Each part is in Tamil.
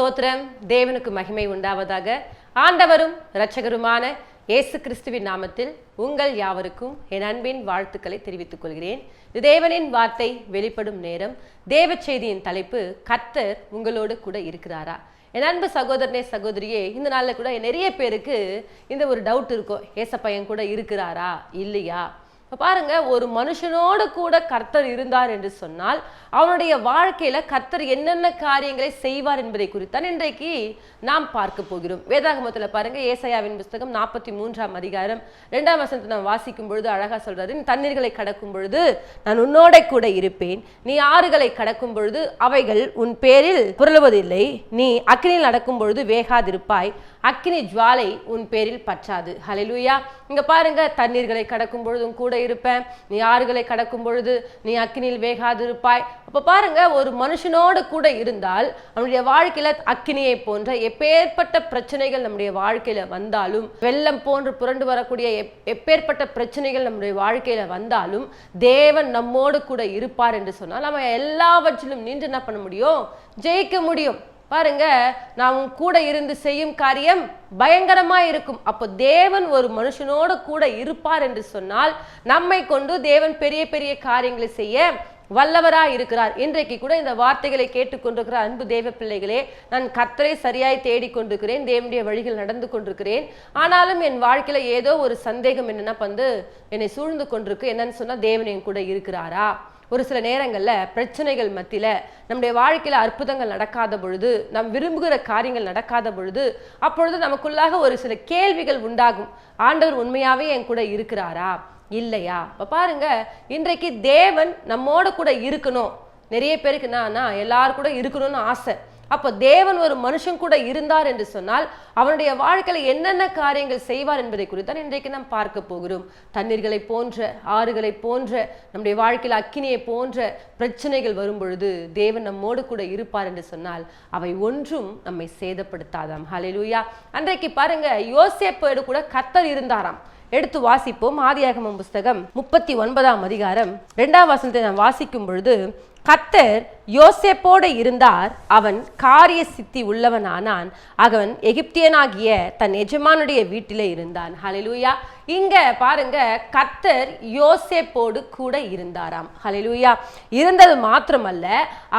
ஸ்தோத்திரம். தேவனுக்கு மகிமை உண்டாவதாக. ஆண்டவரும் இரட்சகருமான இயேசு கிறிஸ்துவின் நாமத்தில் உங்கள் யாவருக்கும் என் அன்பின் வாழ்த்துக்களை தெரிவித்துக் கொள்கிறேன். தேவனின் வார்த்தை வெளிப்படும் நேரம். தேவ செய்தியின் தலைப்பு கர்த்தர் உங்களோடு கூட இருக்கிறாரா? என் அன்பு சகோதரனே சகோதரியே இந்த நாளில் கூட நிறைய பேருக்கு இந்த ஒரு டவுட் இருக்கும். ஏசப்பையன் கூட இருக்கிறாரா? இல்லையா? இப்போ பாருங்க ஒரு மனுஷனோடு கூட கர்த்தர் இருந்தார் என்று சொன்னால் அவனுடைய வாழ்க்கையில கர்த்தர் என்னென்ன காரியங்களை செய்வார் என்பதை குறித்தான் இன்றைக்கு நாம் பார்க்க போகிறோம். வேதாகமத்தில் பாருங்க ஏசையாவின் புஸ்தகம் நாற்பத்தி மூன்றாம் அதிகாரம் ரெண்டாம் வசனத்தை நாம் வாசிக்கும் பொழுது அழகா சொல்றாரு "நீ தண்ணீர்களை கடக்கும் பொழுது நான் உன்னோட கூட இருப்பேன். நீ ஆறுகளை கடக்கும் பொழுது அவைகள் உன் பேரில் புரளுவதில்லை. நீ அக்கினியில் நடக்கும் பொழுது வேகாதிருப்பாய். அக்கினி ஜுவாலை உன் பேரில் பற்றாது. ஹalleluya இங்கே பாருங்க தண்ணீர்களை கடக்கும் பொழுதும் கூட இருப்பேன். நீ ஆறுகளை கடக்கும் பொழுது நீ அக்கினியில் வேகாதிருப்பாய். அப்போ பாருங்க ஒரு மனுஷனோடு கூட இருந்தால் நம்முடைய வாழ்க்கையில் அக்கினியை போன்ற எப்பேற்பட்ட பிரச்சனைகள் நம்முடைய வாழ்க்கையில் வந்தாலும் வெள்ளம் போன்று புரண்டு வரக்கூடிய எப்- எப்பேற்பட்ட பிரச்சனைகள் நம்முடைய வாழ்க்கையில் வந்தாலும் தேவன் நம்மோடு கூட இருப்பார் என்று சொன்னால் நம்ம எல்லாவற்றிலும் நின்று என்ன பண்ண முடியும்? ஜெயிக்க முடியும். பாருங்க நான் உன் கூட இருந்து செய்யும் காரியம் பயங்கரமா இருக்கும். அப்போ தேவன் ஒரு மனுஷனோட கூட இருப்பார் என்று சொன்னால் நம்மை கொண்டு தேவன் பெரிய பெரிய காரியங்களை செய்ய வல்லவரா இருக்கிறார். இன்றைக்கு கூட இந்த வார்த்தைகளை கேட்டுக்கொண்டிருக்கிற அன்பு தேவ பிள்ளைகளே நான் கத்தரை சரியாய் தேடிக்கொண்டிருக்கிறேன் தேவனுடைய வழிகள் நடந்து கொண்டிருக்கிறேன். ஆனாலும் என் வாழ்க்கையில ஏதோ ஒரு சந்தேகம் என்னன்னா வந்து என்னை சூழ்ந்து கொண்டிருக்கு. என்னன்னு சொன்னா தேவன் என் கூட இருக்கிறாரா? ஒரு சில நேரங்களில் பிரச்சனைகள் மத்தியில் நம்முடைய வாழ்க்கையில் அற்புதங்கள் நடக்காத பொழுது நாம் விரும்புகிற காரியங்கள் நடக்காத பொழுது அப்பொழுது நமக்குள்ளாக ஒரு சில கேள்விகள் உண்டாகும். ஆண்டவர் உண்மையாகவே என் கூட இருக்கிறாரா? இல்லையா? இப்போ பாருங்க இன்றைக்கு தேவன் நம்மோட கூட இருக்கணும். நிறைய பேருக்கு நான் எல்லாரும் கூட இருக்கணும்னு ஆசை. அப்போ தேவன் ஒரு மனுஷன் கூட இருந்தார் என்று சொன்னால் அவனுடைய வாழ்க்கையில் என்னென்ன காரியங்கள் செய்வார் என்பதை குறித்தான் இன்றைக்கு நாம் பார்க்க போகிறோம். தண்ணீர்களை போன்ற ஆறுகளை போன்ற நம்முடைய வாழ்க்கையில் அக்கினியை போன்ற பிரச்சனைகள் வரும் பொழுது தேவன் நம்மோடு கூட இருப்பார் என்று சொன்னால் அவை ஒன்றும் நம்மை சேதப்படுத்தாதாம். ஹalleluya அன்றைக்கு பாருங்க யோசேப்போடு கூட கத்தர் இருந்தாராம். எடுத்து வாசிப்போம் ஆதியாகமம் புஸ்தகம் முப்பத்தி ஒன்பதாம் அதிகாரம். ரெண்டாம் வசனத்தை நாம் வாசிக்கும் பொழுது கத்தர் யோசேப்போடு இருந்தார். அவன் காரிய சித்தி உள்ளவனானான். அவன் எகிப்தியனாகிய தன் எஜமானுடைய வீட்டிலே இருந்தான். ஹலிலூயா இங்க பாருங்க கத்தர் யோசேப்போடு கூட இருந்தாராம். ஹலிலூயா இருந்தது மாத்திரமல்ல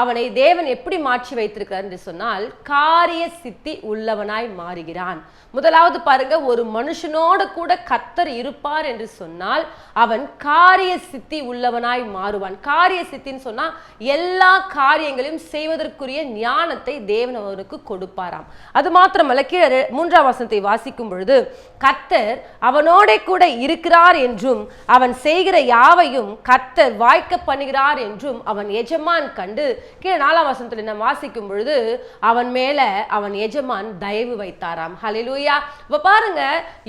அவனை தேவன் எப்படி மாற்றி வைத்திருக்கிறார் என்று சொன்னால் காரிய சித்தி உள்ளவனாய் மாறுகிறான். முதலாவது பாருங்க ஒரு மனுஷனோடு கூட கத்தர் இருப்பார் என்று சொன்னால் அவன் காரிய சித்தி உள்ளவனாய் மாறுவான். காரிய சித்தின்னு சொன்னா எல்லா காரியங்களையும் செய்வதற்குரிய ஞானத்தை தேவன் அவனுக்கு கொடுப்பாராம். அது மாத்திரமல்ல கீழே மூன்றாம் வசனத்தை வாசிக்கும் பொழுது கத்தர் அவனோட கூட இருக்கிறார் என்றும் அவன் செய்கிற யாவையும் கத்தர் வாய்க்க பண்ணுகிறார் என்றும் அவன் எஜமான் கண்டு கீழே நாலாம் வசனத்தில் நம்ம வாசிக்கும் பொழுது அவன் மேல அவன் எஜமான் தயவு வைத்தாராம். ஹலிலூயா இப்ப பாருங்க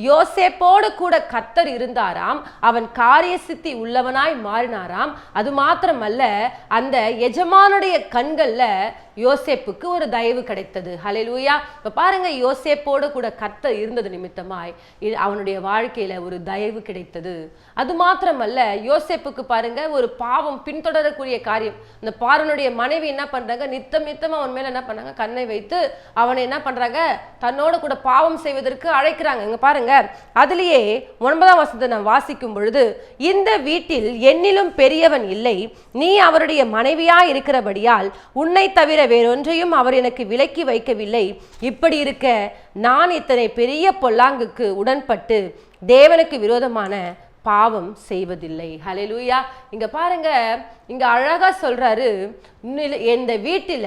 யோசேப்போடு கூட கத்தர் இருந்தாராம் அவன் காரிய சித்தி உள்ளவனாய் மாறினாராம். அது மாத்திரமல்ல அந்த எஜமானுடைய கண்கள்ல யோசேப்புக்கு ஒரு தயவு கிடைத்தது. ஹலெலூயா இப்போ பாருங்க யோசேப்போட கூட கத்த இருந்தது நிமித்தமாய். அவனுடைய வாழ்க்கையில ஒரு தயவு கிடைத்தது. அது மாத்திரமல்ல யோசேப்புக்கு பாருங்க ஒரு பாவம் பின்தொடரக்கூடிய காரியம். இந்த பார்வனுடைய மனைவி என்ன பண்றாங்க நித்தம் நித்தம் அவன் மேல என்ன பண்ணாங்க கண்ணை வைத்து அவனை என்ன பண்றாங்க தன்னோட கூட பாவம் செய்வதற்கு அழைக்கிறாங்க. இங்க பாருங்க அதுலயே ஒன்பதாம் வசத்தை நான் வாசிக்கும் பொழுது இந்த வீட்டில் என்னிலும் பெரியவன் இல்லை. நீ அவருடைய மனைவியா இருக்கிறபடியால் உன்னை தவிர வேறொன்றையும் அவர் எனக்கு விலக்கி வைக்கவில்லை. இப்படி இருக்க நான் இத்தனை பெரிய பொல்லாங்குக்கு உடன்பட்டு தேவனுக்கு விரோதமான பாவம் செய்வதில்லை. ஹலே லூயா இங்க பாருங்க இங்க அழகா சொல்றாரு இந்த வீட்டில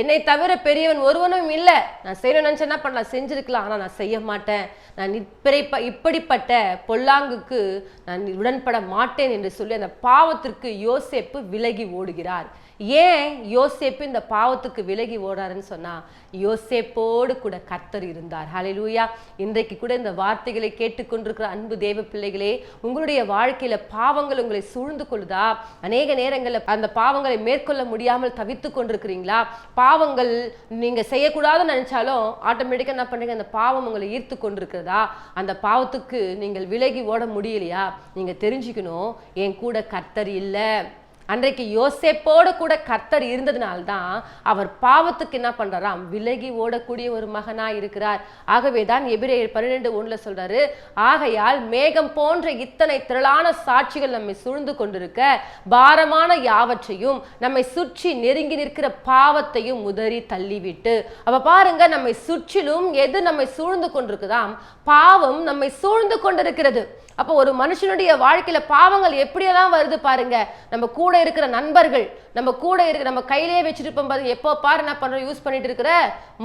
என்னை தவிர பெரியவன் ஒருவனும் இல்லை. நான் செய்யணும் நினைச்சா என்ன பண்ணலாம்? செஞ்சுருக்கலாம். ஆனா நான் செய்ய மாட்டேன். நான் இப்படிப்ப இப்படிப்பட்ட பொல்லாங்குக்கு நான் உடன்பட மாட்டேன் என்று சொல்லி அந்த பாவத்திற்கு யோசேப்பு விலகி ஓடுகிறார். ஏன் யோசேப்பு இந்த பாவத்துக்கு விலகி ஓடுறாருன்னு சொன்னா யோசேப்போடு கூட கர்த்தர் இருந்தார். ஹalleluya இன்றைக்கு கூட இந்த வார்த்தைகளை கேட்டுக்கொண்டிருக்கிற அன்பு தேவ பிள்ளைகளே உங்களுடைய வாழ்க்கையில பாவங்கள் உங்களை சூழ்ந்து கொள்ளுதா? அநேக நேரங்களில் அந்த பாவங்களை மேற்கொள்ள முடியாமல் தவித்து கொண்டிருக்கிறீங்களா? பாவங்கள் நீங்க செய்யக்கூடாதுன்னு நினைச்சாலும் ஆட்டோமேட்டிக்கா என்ன பண்றீங்க? அந்த பாவம் உங்களை ஈர்த்து கொண்டிருக்கிறதா? அந்த பாவத்துக்கு நீங்கள் விலகி ஓட முடியலையா? நீங்க தெரிஞ்சுக்கணும் என் கூட கர்த்தர் இல்லை. அன்றைக்கு யோசேப்போடு கூட கர்த்தர் இருந்ததுனால்தான் அவர் பாவத்துக்கு என்ன பண்றாராம்? விலகி ஓடக்கூடிய ஒரு மகனா இருக்கிறார். ஆகவே தான் எபிரேயர் பன்னிரெண்டு ஒன்றுல சொல்றாரு ஆகையால் மேகம் போன்ற இத்தனை திரளான சாட்சிகள் நம்மை சூழ்ந்து கொண்டிருக்க பாரமான யாவற்றையும் நம்மை சுற்றி நெருங்கி நிற்கிற பாவத்தையும் உதறி தள்ளிவிட்டு. அப்ப பாருங்க நம்மை சுற்றிலும் எது நம்மை சூழ்ந்து கொண்டிருக்குதாம்? பாவம் நம்மை சூழ்ந்து கொண்டிருக்கிறது. அப்போ ஒரு மனுஷனுடைய வாழ்க்கையில பாவங்கள் எப்படியெல்லாம் வருது பாருங்க. நம்ம கூட இருக்கிற நண்பர்கள் நம்ம கூட இருக்கிற நம்ம கையிலேயே வச்சிருப்போம் பாருங்க. எப்போ பாரு என்ன பண்றோம் யூஸ் பண்ணிட்டு இருக்கிற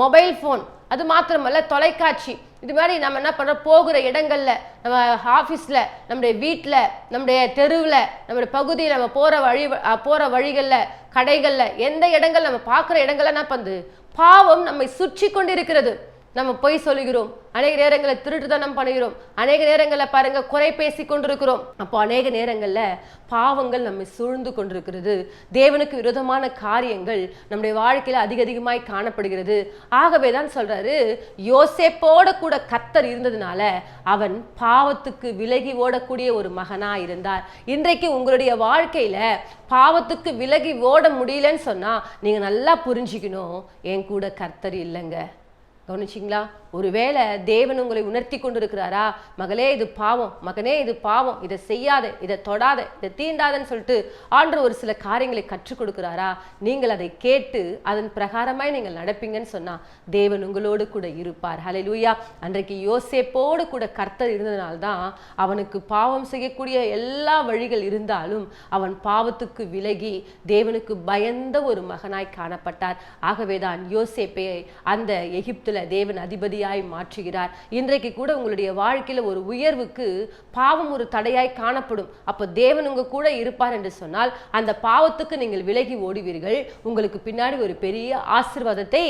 மொபைல் ஃபோன் அது மாத்திரமல்ல தொலைக்காட்சி. இது மாதிரி நம்ம என்ன பண்றோம் போகிற இடங்கள்ல நம்ம ஆஃபீஸில் நம்முடைய வீட்டில் நம்முடைய தெருவில் நம்முடைய பகுதியில் நம்ம போகிற வழி போகிற போற வழிகளில் கடைகளில் எந்த இடங்கள் நம்ம பார்க்குற இடங்கள்ல என்ன பண்ணுது? பாவம் நம்மை சுற்றி கொண்டிருக்கிறது. நம்ம பொய் சொல்லுகிறோம். அநேக நேரங்களில் திருட்டுத்தனம் பண்ணுகிறோம். அநேக நேரங்களில் பாருங்க குறை பேசி கொண்டிருக்கிறோம். அப்போ அநேக நேரங்களில் பாவங்கள் நம்மை சூழ்ந்து கொண்டிருக்கிறது. தேவனுக்கு விரோதமான காரியங்கள் நம்முடைய வாழ்க்கையில் அதிக அதிகமாய் காணப்படுகிறது. ஆகவே தான் சொல்றாரு யோசேப்போட கூட கத்தர் இருந்ததுனால அவன் பாவத்துக்கு விலகி ஓடக்கூடிய ஒரு மகனா இருந்தார். இன்றைக்கு உங்களுடைய வாழ்க்கையில பாவத்துக்கு விலகி ஓட முடியலன்னு சொன்னா நீங்க நல்லா புரிஞ்சுக்கணும். என் கூட கர்த்தர் இல்லைங்க. கவனிச்சிங்களா? ஒருவேளை தேவன் உங்களை உணர்த்தி கொண்டிருக்கிறாரா? மகளே இது பாவம். மகனே இது பாவம். இதை செய்யாத. இதை தொடாத. இதை தீண்டாதன்னு சொல்லிட்டு ஆண்டு ஒரு சில காரியங்களை கற்றுக் கொடுக்கிறாரா? நீங்கள் அதை கேட்டு அதன் பிரகாரமாய் நீங்கள் நடப்பீங்கன்னு சொன்னா தேவன் உங்களோடு கூட இருப்பார். ஹலை லூயா அன்றைக்கு யோசேப்போடு கூட கர்த்தர் இருந்ததுனால்தான் அவனுக்கு பாவம் செய்யக்கூடிய எல்லா வழிகள் இருந்தாலும் அவன் பாவத்துக்கு விலகி தேவனுக்கு பயந்த ஒரு மகனாய் காணப்பட்டார். ஆகவேதான் யோசேப்பை அந்த எகிப்துல தேவன் அதிபதி அதிபதியாய் மாற்றுகிறார். இன்றைக்கு கூட உங்களுடைய வாழ்க்கையில ஒரு உயர்வுக்கு பாவம் ஒரு தடையாய் காணப்படும். அப்போ தேவன் உங்க கூட இருப்பார் என்று சொன்னால் அந்த பாவத்துக்கு நீங்கள் விலகி ஓடுவீர்கள். உங்களுக்கு பின்னாடி ஒரு பெரிய ஆசீர்வாதத்தை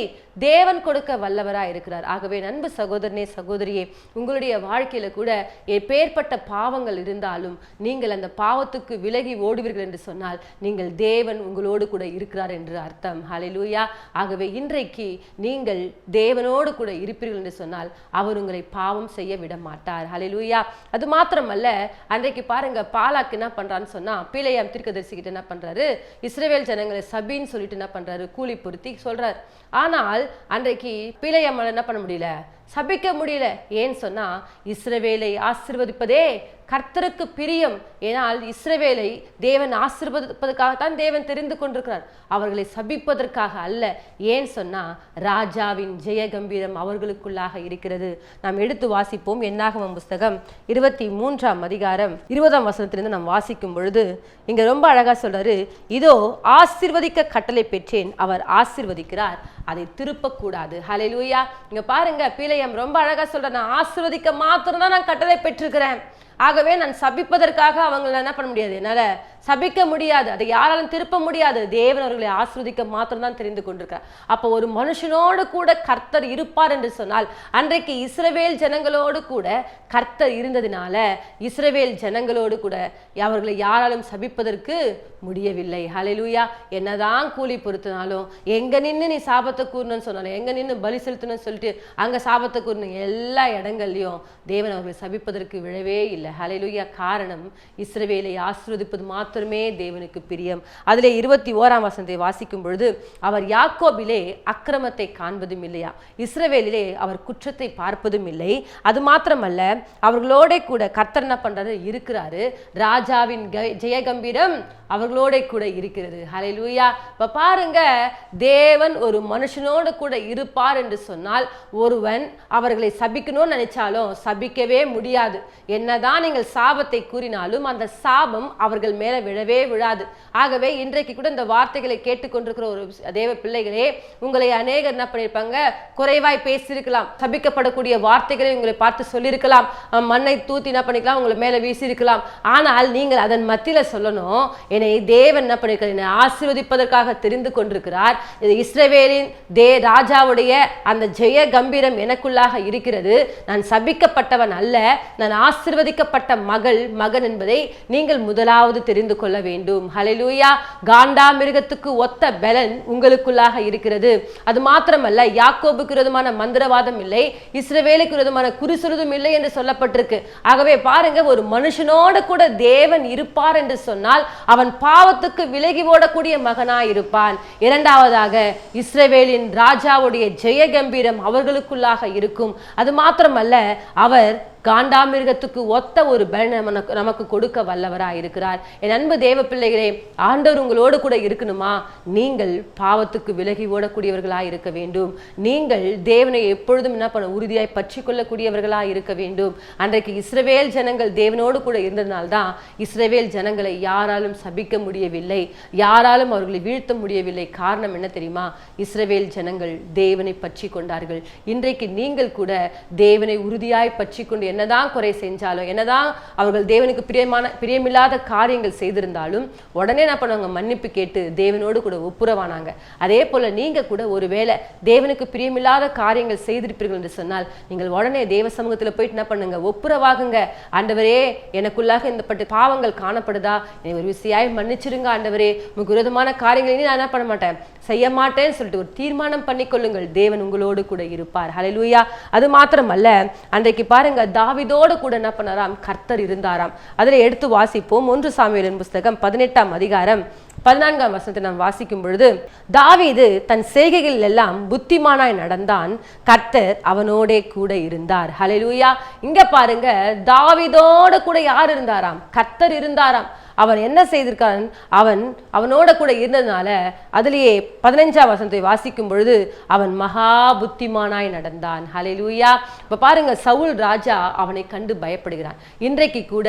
தேவன் கொடுக்க வல்லவராக இருக்கிறார். ஆகவே நண்பு சகோதரனே சகோதரியே உங்களுடைய வாழ்க்கையில் கூட எப்பேற்பட்ட பாவங்கள் இருந்தாலும் நீங்கள் அந்த பாவத்துக்கு விலகி ஓடுவீர்கள் என்று சொன்னால் நீங்கள் தேவன் உங்களோடு கூட இருக்கிறார் என்று அர்த்தம். ஹalleluya ஆகவே இன்றைக்கு நீங்கள் தேவனோடு கூட இருப்பீர்கள் என்று சொன்னால் அவர் உங்களை பாவம் செய்ய விட மாட்டார் ஹalleluya அது மாத்திரமல்ல அன்றைக்கு பாருங்க பாலாக்கு என்ன பண்றான்னு சொன்னா பீலையாம் தீர்க்கதரிசிக்கிட்ட என்ன பண்றாரு? இஸ்ரேவேல் ஜனங்களை சபின்னு சொல்லிட்டு என்ன பண்றாரு? கூலி பொருத்தி சொல்றார். ஆனால் அன்றைக்கு பீலையாமால என்ன பண்ண முடியல? சபிக்க முடியல. ஏன்னு சொன்னா இஸ்ரவேலை ஆசிர்வதிப்பதே கர்த்தருக்கு பிரியம். ஏனால் இஸ்ரவேலை தேவன் ஆசிர்வதிப்பதற்காகத்தான் தேவன் தெரிந்து கொண்டிருக்கிறார். அவர்களை சபிப்பதற்காக அல்ல. ஏன் சொன்னா ராஜாவின் ஜெயகம்பீரம் அவர்களுக்குள்ளாக இருக்கிறது. நாம் எடுத்து வாசிப்போம் என்னாகமம் புஸ்தகம் இருபத்தி மூன்றாம் அதிகாரம். இருபதாம் வசனத்திலிருந்து நாம் வாசிக்கும் பொழுது இங்க ரொம்ப அழகா சொல்றாரு இதோ ஆசிர்வதிக்க கட்டளை பெற்றேன். அவர் ஆசிர்வதிக்கிறார். அதை திருப்பக்கூடாது. ஹalleluya. இங்க பாருங்க பீலையம் ரொம்ப அழகா சொல்ற நான் ஆசிர்வதிக்க மாத்திரம் தான் நான் கட்டளை பெற்றிருக்கிறேன். ஆகவே நான் சபிப்பதற்காக அவங்களை என்ன பண்ண முடியாது? என்னால சபிக்க முடியாது. அதை யாராலும் திருப்ப முடியாது. தேவன் அவர்களை ஆஸ்வதிக்க மாத்திரம்தான் தெரிந்து கொண்டிருக்கிறார். அப்போ ஒரு மனுஷனோடு கூட கர்த்தர் இருப்பார் என்று சொன்னால் அன்றைக்கு இஸ்ரவேல் ஜனங்களோடு கூட கர்த்தர் இருந்ததினால இஸ்ரவேல் ஜனங்களோடு கூட அவர்களை யாராலும் சபிப்பதற்கு முடியவில்லை. ஹலெலூயா என்னதான் கூலி பொறுத்தினாலும் எங்க நின்று நீ சாபத்தை கூறணும்னு சொன்னாலும் எங்க நின்று பலி செலுத்தணும்னு சொல்லிட்டு அங்க சாபத்தை கூறணும் எல்லா இடங்கள்லையும் தேவன் அவர்களை சபிப்பதற்கு விழவே இல்லை. ஹலையிலுயா காரணம் இஸ்ரவேலை ஆசீர்வதிப்பது மாத்திரமே தேவனுக்கு பிரியம். அதில் இருபத்தி ஓராம் வசனத்தை வாசிக்கும் பொழுது அவர் யாக்கோபிலே அக்கிரமத்தை காண்பதும் இல்லையா? இஸ்ரவேலிலே அவர் குற்றத்தை பார்ப்பதும் இல்லை. அது மாத்திரமல்ல அவர்களோட கூட கர்த்தர் என்ன பண்றாரு? இருக்கிறாரு. ராஜாவின் ஜெயகம்பீரம் அவர்களோட கூட இருக்கிறது. ஹalleluya இப்போ பாருங்க தேவன் ஒரு மனுஷனோடு கூட இருப்பார் என்று சொன்னால் ஒருவன் அவர்களை சபிக்கணும்னு நினைச்சாலும் சபிக்கவே முடியாது. என்னதான் நீங்கள் சாபத்தை கூறினாலும் அந்த சாபம் அவர்கள் மேல விழவே விழாது. ஆகவே இன்றைக்கு கூட இந்த வார்த்தைகளை கேட்டுக்கொண்டிருக்கிற ஒரு தேவ பிள்ளைகளே உங்களை அநேகர் என்ன பண்ணியிருப்பாங்க? குறைவாய் பேசியிருக்கலாம். சபிக்கப்படக்கூடிய வார்த்தைகளை உங்களை பார்த்து சொல்லியிருக்கலாம். மண்ணை தூத்தி என்ன பண்ணிக்கலாம்? உங்களை மேல வீசியிருக்கலாம். ஆனால் நீங்கள் அதன் மத்தியில சொல்லணும் என்னை தேவன் என்ன பண்ணிருக்கிறார் என்னை ஆசீர்வதிப்பதற்காக தெரிந்து கொண்டிருக்கிறார். இது இஸ்ரவேலின் தே ராஜாவுடைய அந்த ஜெய கம்பீரம் எனக்குள்ளாக இருக்கிறது. நான் சபிக்கப்பட்டவன் அல்ல நான் ஆசிர்வதிக்க கொடுக்கப்பட்ட மகள் மகன் என்பதை நீங்கள் முதலாவது தெரிந்து கொள்ள வேண்டும். ஹalleluya காண்டா மிருகத்துக்கு ஒத்த பலன் உங்களுக்குள்ளாக இருக்கிறது. அது மாத்திரமல்ல யாக்கோபுக்கு விரோதமான மந்திரவாதம் இல்லை இஸ்ரவேலுக்கு விரோதமான குறிசுருதும் இல்லை என்று சொல்லப்பட்டிருக்கு. ஆகவே பாருங்க ஒரு மனுஷனோடு கூட தேவன் இருப்பார் என்று சொன்னால் அவன் பாவத்துக்கு விலகி ஓடக்கூடிய மகனாய் இருப்பான் இரண்டாவதாக இஸ்ரவேலின் ராஜாவுடைய ஜெய கம்பீரம் அவர்களுக்குள்ளாக இருக்கும். அது மாத்திரமல்ல அவர் காண்டாமிருகத்துக்கு ஒத்த ஒரு பலன் நமக்கு நமக்கு கொடுக்க வல்லவராக இருக்கிறார். என் அன்பு தேவ பிள்ளைகளே ஆண்டவர் உங்களோடு கூட இருக்கணுமா? நீங்கள் பாவத்துக்கு விலகி ஓடக்கூடியவர்களாக இருக்க வேண்டும். நீங்கள் தேவனை எப்பொழுதும் என்ன பண்ண உறுதியாய் பற்றி கொள்ளக்கூடியவர்களாக இருக்க வேண்டும். அன்றைக்கு இஸ்ரவேல் ஜனங்கள் தேவனோடு கூட இருந்ததுனால்தான் இஸ்ரவேல் ஜனங்களை யாராலும் சபிக்க முடியவில்லை. யாராலும் அவர்களை வீழ்த்த முடியவில்லை. காரணம் என்ன தெரியுமா? இஸ்ரவேல் ஜனங்கள் தேவனை பற்றி கொண்டார்கள் இன்றைக்கு நீங்கள் கூட தேவனை உறுதியாய் பற்றி கொண்டு என்னதான் குறை செஞ்சாலும் என்னதான் அவர்கள் தேவனுக்கு பிரியமான பிரியமில்லாத காரியங்கள் செய்திருந்தாலும் உடனே என்ன பண்ணுவாங்க? மன்னிப்பு கேட்டு தேவனோடு கூட ஒப்புரவானாங்க. அதே போல நீங்க கூட ஒருவேளை தேவனுக்கு பிரியமில்லாத காரியங்கள் செய்திருப்பீர்கள் என்று சொன்னால் நீங்கள் உடனே தேவ சமூகத்தில் போயிட்டு என்ன பண்ணுங்க? ஒப்புரவாகுங்க. ஆண்டவரே எனக்குள்ளாக இந்த பட்டு பாவங்கள் காணப்படுதா? என்னை ஒரு விசையாய் மன்னிச்சிருங்க ஆண்டவரே. உங்களுக்கு விரோதமான காரியங்களை நான் என்ன பண்ண மாட்டேன்? செய்ய மாட்டேன்னு சொல்லிட்டு ஒரு தீர்மானம் பண்ணிக்கொள்ளுங்கள். தேவன் உங்களோடு கூட இருப்பார். ஹalleluya அது மாத்திரமல்ல அன்றைக்கு பாருங்க தாவிதோடு கூட என்ன பண்ணாராம்? கர்த்தர் இருந்தாராம். அதில் எடுத்து வாசிப்போம். ஒன்று சாமியலின் புஸ்தகம் பதினெட்டாம் அதிகாரம் பதினான்காம் வசனத்தை நாம் வாசிக்கும் பொழுது தாவீது தன் செய்கைகள் எல்லாம் புத்திமானாய் நடந்தான். கர்த்தர் அவனோடே கூட இருந்தார். ஹலெலூயா இங்க பாருங்க தாவிதோட கூட யார் இருந்தாராம்? கர்த்தர் இருந்தாராம். அவன் என்ன செய்திருக்கான்? அவன் அவனோட கூட இருந்ததுனால அதிலேயே பதினஞ்சாம் வசனத்தை வாசிக்கும் பொழுது அவன் மகா புத்திமானாய் நடந்தான். அலைலுயா இப்போ பாருங்க சவுல் ராஜா அவனை கண்டு பயப்படுகிறான். இன்றைக்கு கூட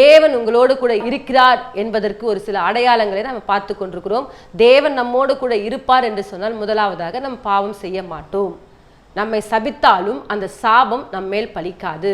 தேவன் உங்களோடு கூட இருக்கிறார் என்பதற்கு ஒரு சில அடையாளங்களை நம்ம பார்த்து கொண்டிருக்கிறோம். தேவன் நம்மோடு கூட இருப்பார் என்று சொன்னால் முதலாவதாக நம் பாவம் செய்ய மாட்டோம். நம்மை சபித்தாலும் அந்த சாபம் நம்மேல் பலிக்காது.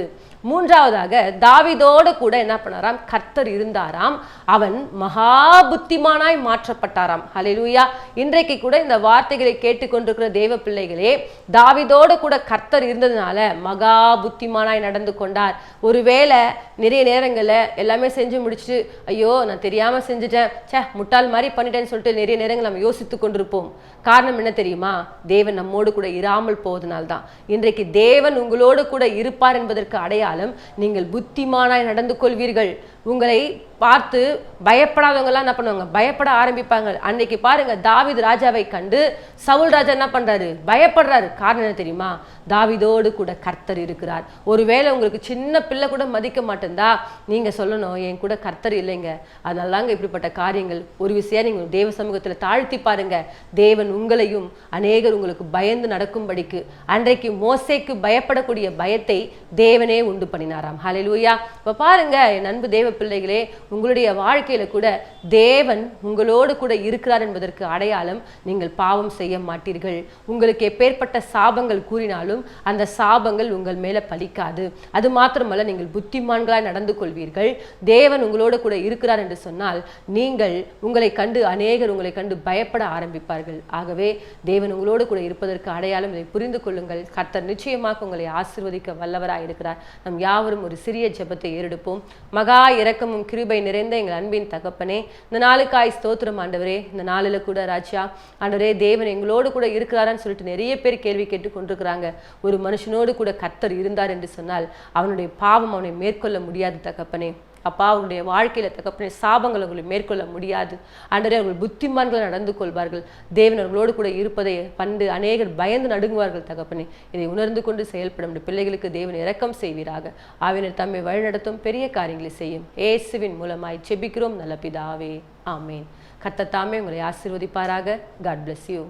மூன்றாவதாக தாவிதோடு கூட என்ன பண்ணாராம்? கர்த்தர் இருந்தாராம். அவன் மகா புத்திமானாய் மாற்றப்பட்டாராம். ஹalleluya. இன்றைக்கு கூட இந்த வார்த்தைகளை கேட்டுக்கொண்டிருக்கிற தேவ பிள்ளைகளே தாவிதோடு கூட கர்த்தர் இருந்ததுனால மகா புத்திமானாய் நடந்து கொண்டார். ஒருவேளை நிறைய நேரங்களில் எல்லாமே செஞ்சு முடிச்சுட்டு ஐயோ நான் தெரியாமல் செஞ்சுட்டேன். ச்சே முட்டாள் மாதிரி பண்ணிட்டேன்னு சொல்லிட்டு நிறைய நேரங்கள் நம்ம யோசித்து கொண்டிருப்போம். காரணம் என்ன தெரியுமா? தேவன் நம்மோடு கூட இராமல் போவதனால்தான். இன்றைக்கு தேவன் உங்களோடு கூட இருப்பார் என்பதற்கு அடையாளம் நீங்கள் புத்திமானாய் நடந்து கொள்வீர்கள் உங்களை பார்த்து பயப்படாதவங்கலாம் என்ன பண்ணுவாங்க? பயப்பட ஆரம்பிப்பாங்க. அன்னைக்கு பாருங்க தாவித் ராஜாவை கண்டு சவுல் ராஜா என்ன பண்றாரு? பயப்படுறாரு. காரணம் என்ன தெரியுமா? தாவிதோடு கூட கர்த்தர் இருக்கிறார். ஒருவேளை உங்களுக்கு சின்ன பிள்ளை கூட மதிக்க மாட்டேந்தா நீங்க சொல்லணும் என் கூட கர்த்தர் இல்லைங்க. அதனாலதாங்க இப்படிப்பட்ட காரியங்கள் ஒரு விஷயம் நீங்க தேவ சமூகத்துல தாழ்த்தி பாருங்க. தேவன் உங்களையும் அநேகர் உங்களுக்கு பயந்து நடக்கும்படிக்கு அன்றைக்கு மோசைக்கு பயப்படக்கூடிய பயத்தை தேவனே உண்டு பண்ணினாராம். ஹலெலூயா இப்ப பாருங்க என் அன்பு தேவ பிள்ளைகளே உங்களுடைய வாழ்க்கையில கூட தேவன் உங்களோடு கூட இருக்கிறார் என்பதற்கு அடையாளம் நீங்கள் பாவம் செய்ய மாட்டீர்கள். உங்களுக்கு எப்பேற்பட்ட சாபங்கள் கூறினாலும் அந்த சாபங்கள் உங்கள் மேல பலிக்காது. அது மாத்திரமல்ல நீங்கள் புத்திமான்களாய் நடந்து கொள்வீர்கள். தேவன் உங்களோடு கூட இருக்கிறார் என்று சொன்னால் நீங்கள் உங்களை கண்டு அநேகர் உங்களை கண்டு பயப்பட ஆரம்பிப்பார்கள். ஆகவே தேவன் உங்களோடு கூட இருப்பதற்கு அடையாளம் இதை புரிந்து கொள்ளுங்கள். கர்த்தர் நிச்சயமாக உங்களை ஆசிர்வதிக்க வல்லவராய் இருக்கிறார் நம் யாவரும் ஒரு சிறிய ஜெபத்தை ஏறெடுப்போம். மகா இரக்கமும் கிருபை நிறைந்த எங்கள் அன்பின் தகப்பனே இந்த நாளுக்காய் ஸ்தோத்திரம் ஆண்டவரே இந்த நாளில் கூட ராஜா ஆண்டவரே தேவன் எங்களோடு கூட இருக்கிறாரான்னு சொல்லிட்டு நிறைய பேர் கேள்வி கேட்டு கொண்டிருக்கிறாங்க. ஒரு மனுஷனோடு கூட கர்த்தர் இருந்தார் என்று சொன்னால் அவனுடைய பாவம் அவனை மேற்கொள்ள முடியாது தகப்பனே. அப்பா அவங்களுடைய வாழ்க்கையில தகப்பனை சாபங்கள் அவங்களை மேற்கொள்ள முடியாது. ஆண்டவரே அவர்கள் புத்திமான்கள் நடந்து கொள்வார்கள். தேவன் அவர்களோடு கூட இருப்பதை பண்டு அநேகர் பயந்து நடுங்குவார்கள் தகப்பனே. இதை உணர்ந்து கொண்டு செயல்படும் பிள்ளைகளுக்கு தேவன் இரக்கம் செய்வீராக. ஆவினர் தம்மை வழிநடத்தும் பெரிய காரியங்களை செய்யும். இயேசுவின் மூலமாய் செபிக்கிறோம் நல்ல பிதாவே. ஆமேன். கத்தத்தாமே உங்களை ஆசீர்வதிப்பாராக. God bless you